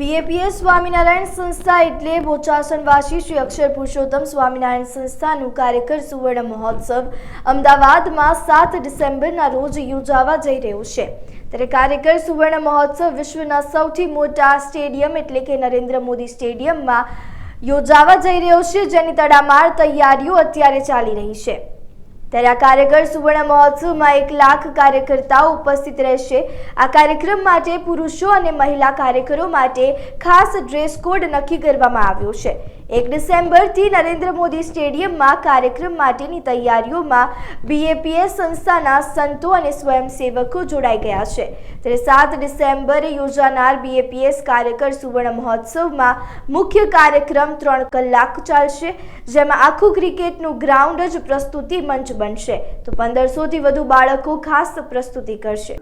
BAPS Swaminarayan સંસ્થા એટલે બોચાસણવાસી શ્રી અક્ષર પુરુષોત્તમ સ્વામિનારાયણ સંસ્થાનું કાર્યકર સુવર્ણ મહોત્સવ. અમદાવાદમાં સાત ડિસેમ્બરના રોજ યોજાવા જઈ રહ્યો છે. ત્યારે કાર્યકર સુવર્ણ મહોત્સવ વિશ્વના સૌથી મોટા સ્ટેડિયમ એટલે કે નરેન્દ્ર મોદી સ્ટેડિયમમાં યોજાવા જઈ રહ્યો છે. જેની તડામાર તૈયારીઓ અત્યારે ચાલી રહી છે. ત્યારે આ કાર્યકર સુવર્ણ મહોત્સવમાં એક લાખ કાર્યકર્તાઓ ઉપસ્થિત રહેશે. આ કાર્યક્રમ માટે પુરુષો અને મહિલા કાર્યકરો માટે ખાસ ડ્રેસ કોડ નક્કી કરવામાં આવ્યો છે. એક ડિસેમ્બરથી નરેન્દ્ર મોદી સ્ટેડિયમમાં કાર્યક્રમ માટેની તૈયારીઓમાં બીએપીએસ સંસ્થાના સંતો અને સ્વયંસેવકો જોડાઈ ગયા છે. ત્યારે સાત ડિસેમ્બરે યોજાનાર બીએપીએસ કાર્યકર સુવર્ણ મહોત્સવમાં મુખ્ય કાર્યક્રમ ત્રણ કલાક ચાલશે. જેમાં આખું ક્રિકેટનું ગ્રાઉન્ડ જ પ્રસ્તુતિ મંચ બનશે. તો પંદરસોથી વધુ બાળકો ખાસ પ્રસ્તુતિ કરશે.